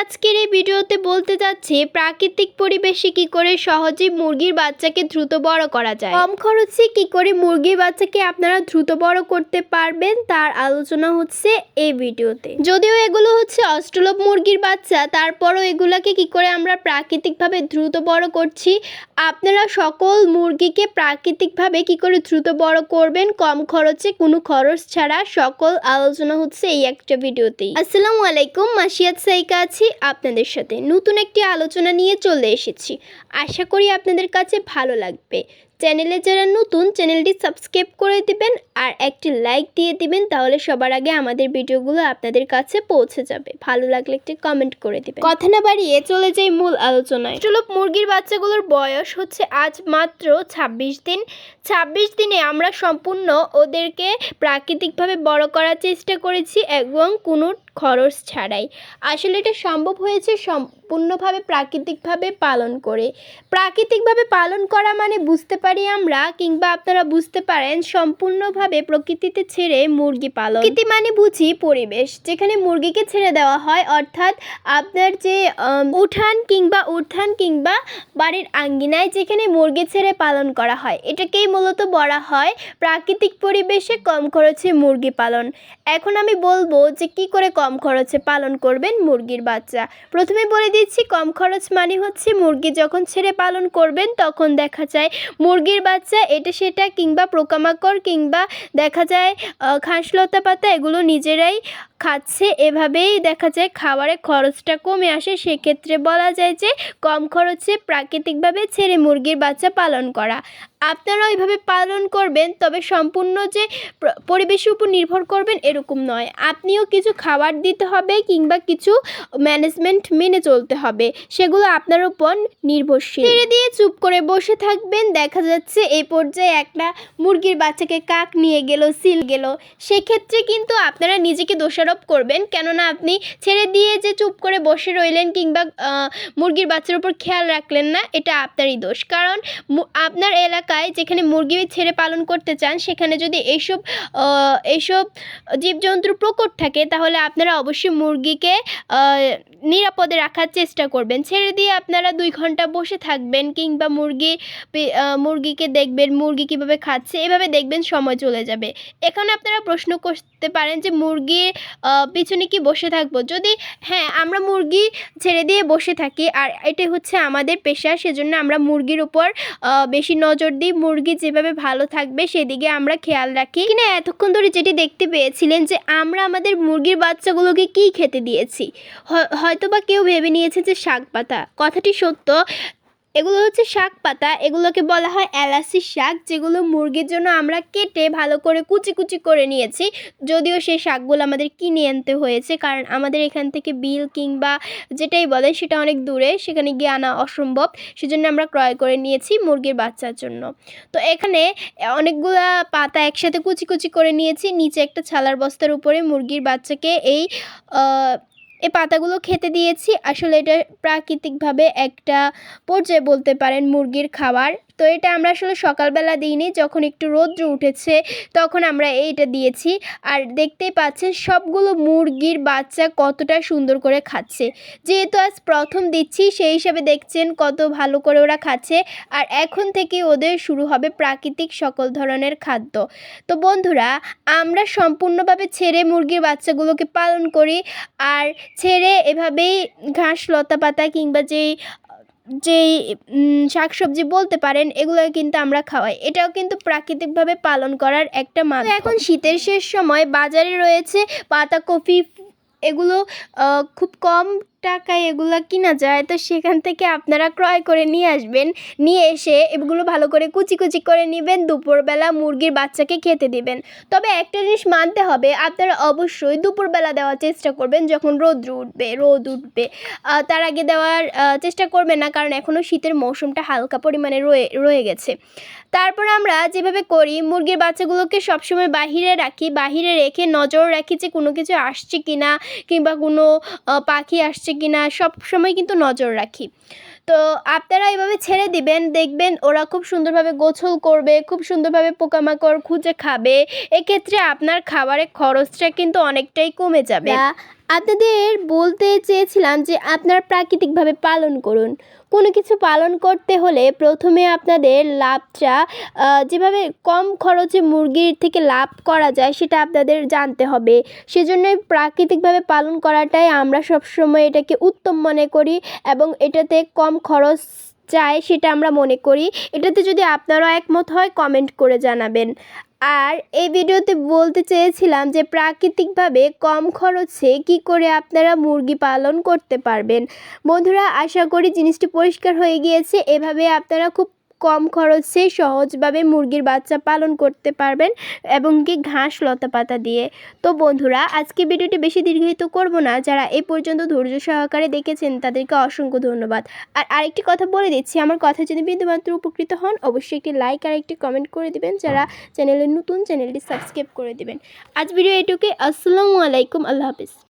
আজকের এই ভিডিওতে বলতে যাচ্ছি প্রাকৃতিক পরিবেশে কি করে সহজে মুরগির বাচ্চাকে দ্রুত বড় করা যায়? কম খরচে কি করে মুরগির বাচ্চাকে আপনারা দ্রুত বড় করতে পারবেন? তার আলোচনা হচ্ছে এই ভিডিওতে। যদিও এগুলো হচ্ছে অষ্টলভ মুরগির বাচ্চা, তারপরও এগুলাকে কি করে আমরা প্রাকৃতিকভাবে দ্রুত বড় করছি? আপনারা সকল মুরগিকে প্রাকৃতিকভাবে কি করে দ্রুত বড় করবেন? কম খরচে কোনো খরচ ছাড়া সকল আলোচনা হচ্ছে এই একটা ভিডিওতেই। আসসালামু আলাইকুম, মাসিয়াত সাইকা আছি। আপনাদের সাথে নতুন একটি আলোচনা নিয়ে চলে এসেছি। আশা করি আপনাদের কাছে ভালো লাগবে। চ্যানেলে যারা নতুন, চ্যানেলটি সাবস্ক্রাইব করে দিবেন আর একটি লাইক দিয়ে দিবেন, তাহলে সবার আগে আমাদের ভিডিওগুলো আপনাদের কাছে পৌঁছে যাবে। ভালো লাগলে একটি কমেন্ট করে দিবেন। কথা না বাড়িয়ে চলে যাই মূল আলোচনায়। চলো মুরগির বাচ্চাগুলোর বয়স হচ্ছে আজ মাত্র ছাব্বিশ দিন। ছাব্বিশ দিনে আমরা সম্পূর্ণ ওদেরকে প্রাকৃতিকভাবে বড় করার চেষ্টা করেছি এবং কোনো খরচ ছাড়াই। আসলে এটা সম্ভব হয়েছে সম্পূর্ণভাবে প্রাকৃতিকভাবে পালন করে। প্রাকৃতিকভাবে পালন করা মানে বুঝতে পারি আমরা কিংবা আপনারা বুঝতে পারেন সম্পূর্ণভাবে প্রকৃতিতে ছেড়ে মুরগি পালন। প্রকৃতি মানে বুঝি পরিবেশ, যেখানে মুরগিকে ছেড়ে দেওয়া হয়। অর্থাৎ আপনার যে উঠান কিংবা উঠান কিংবা বাড়ির আঙ্গিনায় যেখানে মুরগি ছেড়ে পালন করা হয়। এটাকেই মূলত বলা হয় প্রাকৃতিক পরিবেশে কম খরচে মুরগি পালন। এখন আমি বলব যে কি করে কম খরচে পালন করবেন মুরগির বাচ্চা। প্রথমে বলে দিচ্ছি, কম খরচ মানে হচ্ছে মুরগি যখন ছেড়ে পালন করবেন তখন দেখা যায় মুরগির বাচ্চা এটা সেটা কিংবা পোকামাকড় কিংবা দেখা যায় ঘাসলতা পাতা এগুলো নিজেরাই খাচ্ছে। এভাবেই দেখা যায় খাবারে খরচটা কমে আসে। সেক্ষেত্রে বলা যায় যে কম খরচে প্রাকৃতিকভাবে ছেড়ে মুরগির বাচ্চা পালন করা। আপনারা ওইভাবে পালন করবেন, তবে সম্পূর্ণ যে পরিবেশের উপর নির্ভর করবেন এরকম নয়। আপনিও কিছু খাবার দিতে হবে কিংবা কিছু ম্যানেজমেন্ট মেনে চলতে হবে, সেগুলো আপনার উপর নির্ভরশীল। ছেড়ে দিয়ে চুপ করে বসে থাকবেন, দেখা যাচ্ছে এই পর্যায়ে একটা মুরগির বাচ্চাকে কাক নিয়ে গেল, সিল গেল। সেক্ষেত্রে কিন্তু আপনারা নিজেকে দোষারোপ করবেন, কেননা আপনি ছেড়ে দিয়ে যে চুপ করে বসে রইলেন কিংবা মুরগির বাচ্চার উপর খেয়াল রাখলেন না, এটা আপনারই দোষ। কারণ আপনার আপনার এলাকায় যেখানে মুরগি ছেড়ে পালন করতে চান, সেখানে যদি এইসব এইসব জীবজন্তুর প্রকট থাকে, তাহলে আপনারা অবশ্যই মুরগিকে নিরাপদে রাখার চেষ্টা করবেন। ছেড়ে দিয়ে আপনারা দুই ঘণ্টা বসে থাকবেন কিংবা মুরগি মুরগিকে দেখবেন, মুরগি কীভাবে খাচ্ছে, এভাবে দেখবেন সময় চলে যাবে। এখানে আপনারা প্রশ্ন করতে পারেন যে মুরগির পিছনে কি বসে থাকব? যদি হ্যাঁ আমরা মুরগি ছেড়ে দিয়ে বসে থাকি, আর এটা হচ্ছে আমাদের পেশা, সেজন্য আমরা মুরগির উপর বেশি নজর দিই। মুরগি যেভাবে ভালো থাকবে, সেদিকে আমরা খেয়াল রাখি। কিনা এতক্ষণ ধরে যেটি দেখতে পেয়েছিলেন যে আমরা আমাদের মুরগির বাচ্চাগুলোকে কি খেতে দিয়েছি? হয়তো বা কেউ ভেবে নিয়েছে যে শাক পাতা। কথাটি সত্য। এগুলো হচ্ছে শাক পাতা। এগুলোকে বলা হয় এলাচি শাক, যেগুলো মুরগির জন্য আমরা কেটে ভালো করে কুচি কুচি করে নিয়েছি। যদিও সেই শাকগুলো আমাদের কিনে আনতে হয়েছে, কারণ আমাদের এখান থেকে বিল কিংবা যেটাই বলে সেটা অনেক দূরে, সেখানে গিয়ে আনা অসম্ভব। সেজন্য আমরা ক্রয় করে নিয়েছি মুরগির বাচ্চার জন্য। তো এখানে অনেকগুলা পাতা একসাথে কুচি কুচি করে নিয়েছি। নিচে একটা ছালার বস্তার উপরে মুরগির বাচ্চাকে এই এই পাতাগুলো খেতে দিয়েছি। আসলে এটা প্রাকৃতিকভাবে একটা পর্যায়ে বলতে পারেন মুরগির খাবার। তো এটা আমরা আসলে সকালবেলা দিইনি, যখন একটু রৌদ্র উঠেছে তখন আমরা এইটা দিয়েছি। আর দেখতেই পাচ্ছেন সবগুলো মুরগির বাচ্চা কতটা সুন্দর করে খাচ্ছে। যেহেতু আজ প্রথম দিচ্ছি, সেই হিসাবে দেখছেন কত ভালো করে ওরা খাচ্ছে। আর এখন থেকে ওদের শুরু হবে প্রাকৃতিক সকল ধরনের খাদ্য। তো বন্ধুরা, আমরা সম্পূর্ণভাবে ছেড়ে মুরগির বাচ্চাগুলোকে পালন করি। আর ছেড়ে এভাবেই ঘাস, লতা পাতা কিংবা যেই যেই শাক সবজি বলতে পারেন, এগুলো কিন্তু আমরা খাওয়াই। এটাও কিন্তু প্রাকৃতিকভাবে পালন করার একটা মান এখন শীতের শেষ সময় বাজারে রয়েছে পাতাকপি, এগুলো খুব কম টাকায় এগুলো কিনা যায়, তো সেখান থেকে আপনারা ক্রয় করে নিয়ে আসবেন। নিয়ে এসে এগুলো ভালো করে কুচি কুচি করে নেবেন, দুপুরবেলা মুরগির বাচ্চাকে খেতে দিবেন। তবে একটা জিনিস মানতে হবে, আপনারা অবশ্যই দুপুরবেলা দেওয়ার চেষ্টা করবেন যখন রোদ্র উঠবে, রোদ উঠবে। তার আগে দেওয়ার চেষ্টা করবেন না, কারণ এখনও শীতের মৌসুমটা হালকা পরিমাণে রয়ে রয়ে গেছে। তারপর আমরা যেভাবে করি, মুরগির বাচ্চাগুলোকে সবসময় বাহিরে রাখি, বাহিরে রেখে নজর রাখি যে কোনো কিছু আসছে কিনা, কিংবা কোনো পাখি আসছে কিনা সব সময় কিন্তু নজর রাখি। তো আপনারা এভাবে ছেড়ে দিবেন, দেখবেন ওরা খুব সুন্দরভাবে গোছল করবে, খুব সুন্দরভাবে পোকামাকড় খুঁজে খাবে। এক্ষেত্রে আপনার খাবারের খরচটা কিন্তু অনেকটাই কমে যাবে। আপনাদের বলতে চেয়েছিলাম যে আপনার প্রাকৃতিকভাবে পালন করুন। কোনো কিছু পালন করতে হলে প্রথমে আপনাদের লাভটা যেভাবে কম খরচে মুরগির থেকে লাভ করা যায় সেটা আপনাদের জানতে হবে। সেজন্যই প্রাকৃতিকভাবে পালন করাটাই আমরা সবসময় এটাকে উত্তম মনে করি এবং এটাতে কম খরচ চাই সেটা আমরা মনে করি। এটাতে যদি আপনারাও একমত হয় কমেন্ট করে জানাবেন। আর এই ভিডিওতে বলতে চেয়েছিলাম যে প্রাকৃতিকভাবে কম খরচে কি করে আপনারা মুরগি পালন করতে পারবেন। বন্ধুরা, আশা করি জিনিসটি পরিষ্কার হয়ে গিয়েছে। এভাবে আপনারা খুব কম খরচে সহজভাবে মুরগির বাচ্চা পালন করতে পারবেন এবং কি ঘাস, লতা পাতা দিয়ে। তো বন্ধুরা, আজকে ভিডিওটি বেশি দীর্ঘায়িত করব না। যারা এ পর্যন্ত ধৈর্য সহকারে দেখেছেন, তাদেরকে অসংখ্য ধন্যবাদ। আর আরেকটি কথা বলে দিচ্ছি, আমার কথা যদি বিন্দুমাত্র উপকৃত হন, অবশ্যই একটি লাইক আর একটি কমেন্ট করে দিবেন, যারা চ্যানেলে নতুন, চ্যানেলটি সাবস্ক্রাইব করে দিবেন। আজ ভিডিও এটুকুই। আসসালামু আলাইকুম। আল্লাহ হাফিজ।